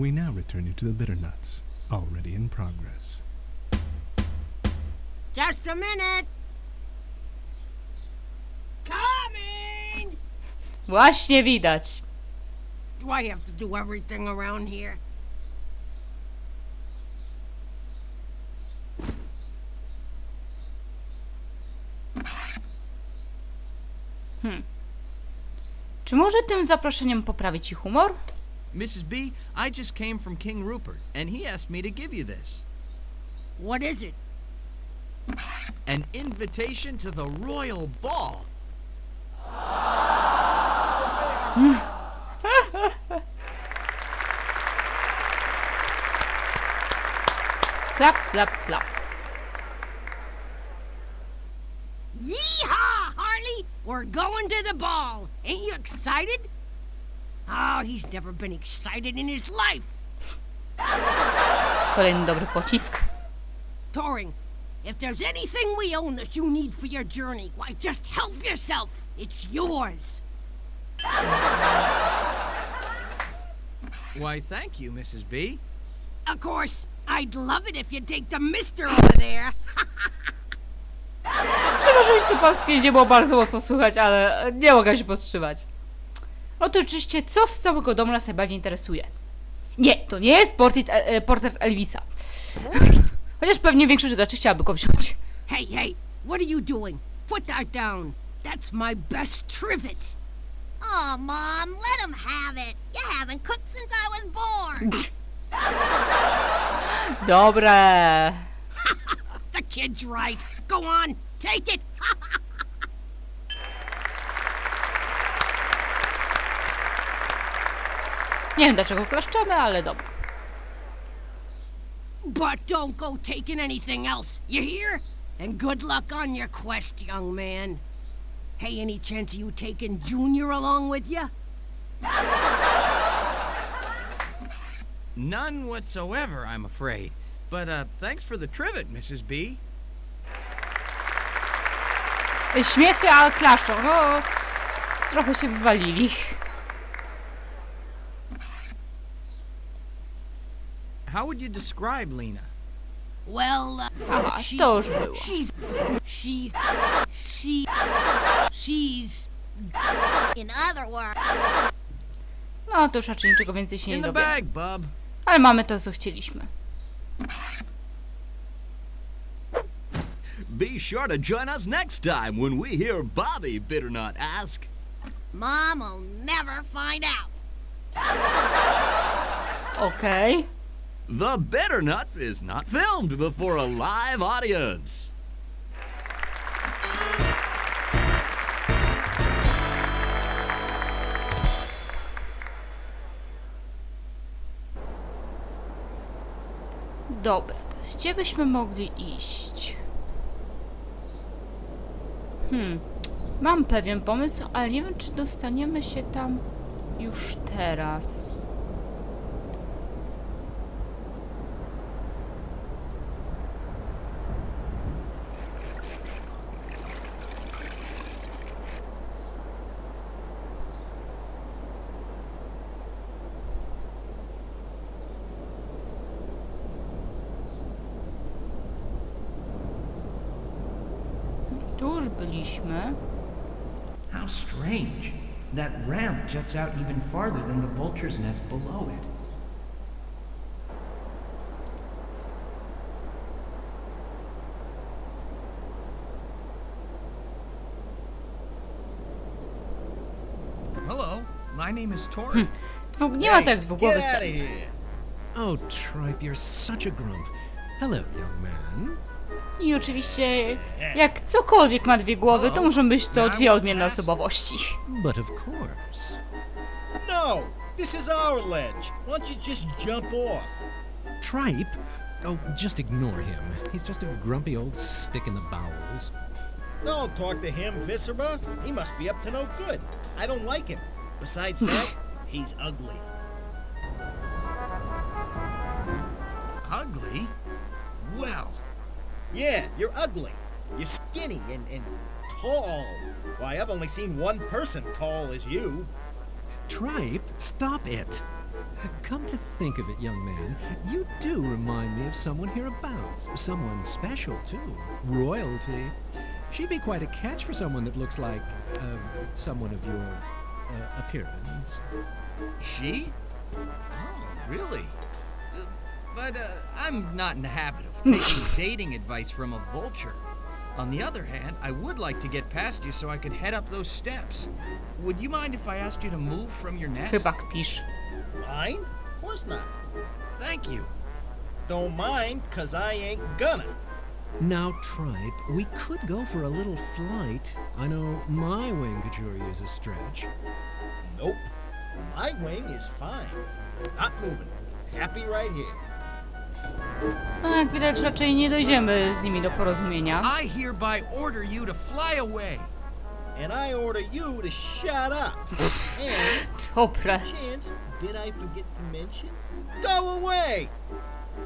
We now return you to the bitter nuts, already in progress. Just a minute. Coming. Właśnie widać. Do I have to do everything around here? Czy może tym zaproszeniem poprawić ci humor? Mrs. B, I just came from King Rupert, and he asked me to give you this. What is it? An invitation to the royal ball. clap, clap, clap. Yeehaw, Harley! We're going to the ball. Ain't you excited? Oh, he's never been excited in his life. Kolejny dobry pocisk. Toring, if there's anything we own that you need for your journey, why just help yourself. It's yours. Why, thank you, Mrs. B. Of course, I'd love it if you'd take the mister over there. Przepraszam, że tu polskie nie było bardzo mocno słychać, ale nie mogę się powstrzymać. Oto oczywiście, co z całego domu nas najbardziej interesuje. Nie, to nie jest portret, e, portret Elvisa. Chociaż pewnie większość graczy chciałaby go wziąć. Hey, hey, what are you doing? Put that down. That's my best trivet. Aw, Mom, let him have it. You haven't cooked since I was born. Dobre. The kid's right. Go on, take it. Nie wiem dlaczego klaszczemy, ale dobra. But don't go taking anything else, you hear? And good luck on your quest, young man. Hey, any chance you taking Junior along with you? None whatsoever, I'm afraid. But, uh, thanks for the trivet, Mrs. B. Śmiechy, a klaszczą. No, trochę się wywalili. How would you describe Lena? Well, uh, Aha, she, to już było. she's, she's, she, she's, In other words, No, to już raczej niczego więcej się nie In the dowiemy. bag, bub. Ale mamy to, co chcieliśmy. Be sure to join us next time when we hear Bobby Bitternut ask. Mom will never find out. Okej. The Bitternuts is not filmed before a live audience. Dobra, gdzie byśmy mogli iść? Hmm, mam pewien pomysł, ale nie wiem, czy dostaniemy się tam już teraz. Byliśmy. How strange. That ramp juts out even farther than the vulture's nest below it. Hello, my name is Tori. Hmm. Dwu, nie ma tak dwugłowy Get outta sen. here! Oh, Tripe, you're such a grump. Hello, young man. I oczywiście, jak cokolwiek ma dwie głowy, to muszą być to dwie odmienne osobowości. But of course. No! This is our ledge. Why don't you just jump off? Tripe? Oh, just ignore him. He's just a grumpy old stick in the bowels. Don't talk to him, Viscera. He must be up to no good. I don't like him. Besides that, he's ugly. Ugly? Well, Yeah, you're ugly. You're skinny and, and tall. Why, I've only seen one person tall as you. Tripe, stop it. Come to think of it, young man, you do remind me of someone hereabouts. Someone special, too. Royalty. She'd be quite a catch for someone that looks like, uh, someone of your uh, appearance. She? Oh, really? But uh, I'm not in the habit of taking dating advice from a vulture. On the other hand, I would like to get past you so I could head up those steps. Would you mind if I asked you to move from your nest? Chyba kpisz. Mind? Of course not. Thank you. Don't mind, cause I ain't gonna. Now, Tripe, we could go for a little flight. I know my wing could sure use a stretch. Nope. My wing is fine. Not moving. Happy right here. No jak widać raczej nie dojdziemy z nimi do porozumienia. I hereby order you to fly away. And I order you to shut up. and, Dobra. Chance, did I forget to mention? Go away!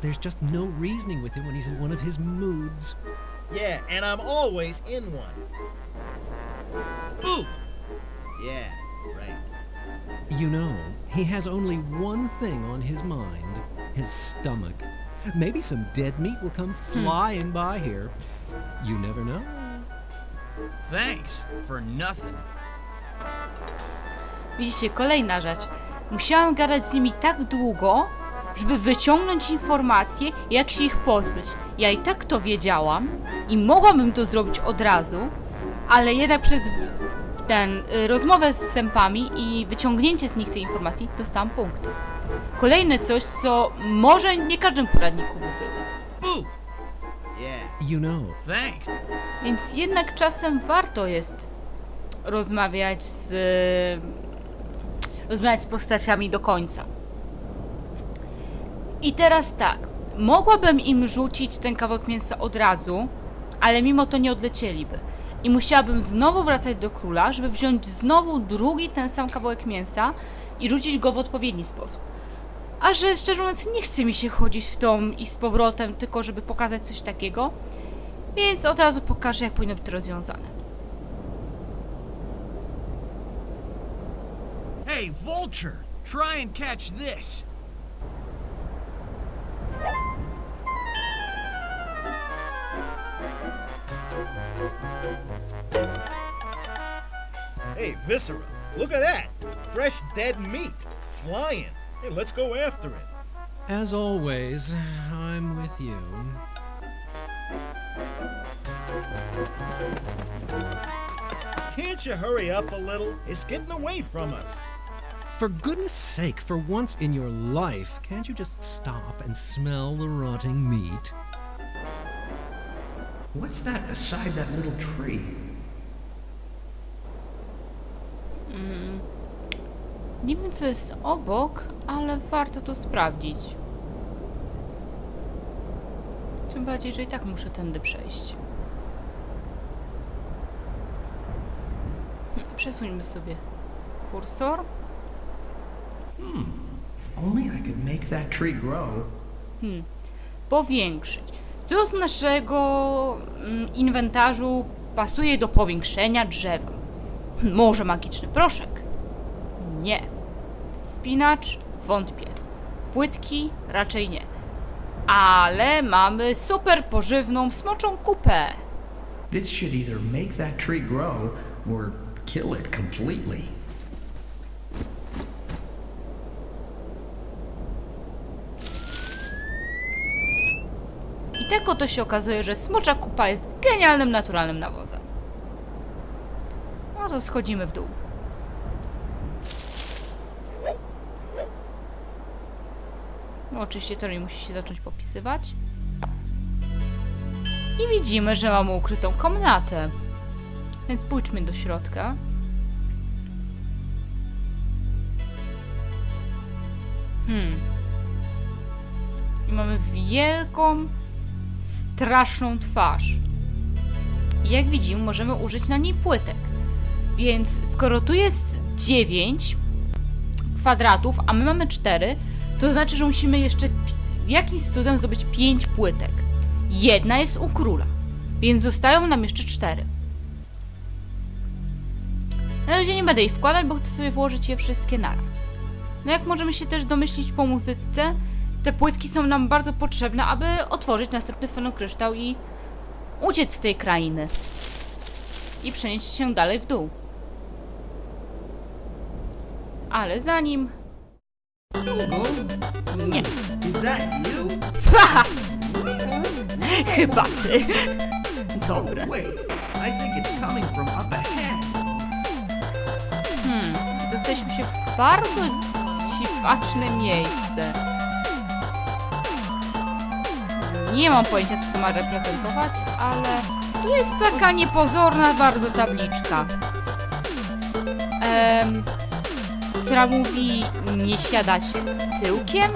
There's just no reasoning with him when he's in one of his moods. Yeah, and I'm always in one. Ooh! Yeah, right. You know, he has only one thing on his mind his stomach. Maybe some dead meat will come flying by here. You never know. Thanks for nothing. Widzicie, kolejna rzecz. Musiałam gadać z nimi tak długo, żeby wyciągnąć informacje, jak się ich pozbyć. Ja i tak to wiedziałam i mogłabym to zrobić od razu, ale jednak przez ten y, rozmowę z sępami i wyciągnięcie z nich tej informacji dostałam punkty. Kolejne coś, co może nie każdym poradniku by było. You know, Thanks. Więc jednak czasem warto jest rozmawiać z. rozmawiać z postaciami do końca. I teraz tak. Mogłabym im rzucić ten kawałek mięsa od razu, ale mimo to nie odlecieliby. I musiałabym znowu wracać do króla, żeby wziąć znowu drugi ten sam kawałek mięsa i rzucić go w odpowiedni sposób. A że szczerze mówiąc nie chce mi się chodzić w tą i z powrotem, tylko żeby pokazać coś takiego, więc od razu pokażę, jak powinno być to rozwiązane. Hey, Vulture! Try and catch this. Hey, Viscera, look at that. Fresh dead meat. Flying. Hey, let's go after it. as always, I'm with you. Can't you hurry up a little? It's getting away from us. For goodness sake, for once in your life, can't you just stop and smell the rotting meat? What's that beside that little tree? Nie wiem, co jest obok, ale warto to sprawdzić. Tym bardziej, że i tak muszę tędy przejść. Hm, Przesuńmy sobie kursor. If only I could make that tree grow. Powiększyć. Co z naszego mm, inwentarzu pasuje do powiększenia drzewa? Może magiczny proszek? Nie. Spinacz? Wątpię. Płytki? Raczej nie. Ale mamy super pożywną smoczą kupę. This should either make that tree grow or kill it completely. I tak oto się okazuje, że smocza kupa jest genialnym, naturalnym nawozem. No to schodzimy w dół. No oczywiście Tori musi się zacząć popisywać. I widzimy, że mamy ukrytą komnatę. Więc pójdźmy do środka. Hmm. I mamy wielką, straszną twarz. I jak widzimy, możemy użyć na niej płytek. Więc skoro tu jest 9 kwadratów, a my mamy 4, to znaczy, że musimy jeszcze jakimś cudem zdobyć 5 płytek. Jedna jest u króla, więc zostają nam jeszcze 4. Na razie nie będę ich wkładać, bo chcę sobie włożyć je wszystkie naraz. No jak możemy się też domyślić po muzyce, te płytki są nam bardzo potrzebne, aby otworzyć następny fenokryształ i uciec z tej krainy. I przenieść się dalej w dół. Ale zanim... Nie. Haha! Chyba ty. Dobre. Hmm, dostaliśmy się w bardzo dziwaczne miejsce. Nie mam pojęcia, co to ma reprezentować, ale tu jest taka niepozorna bardzo tabliczka, em, która mówi nie siadać tyłkiem,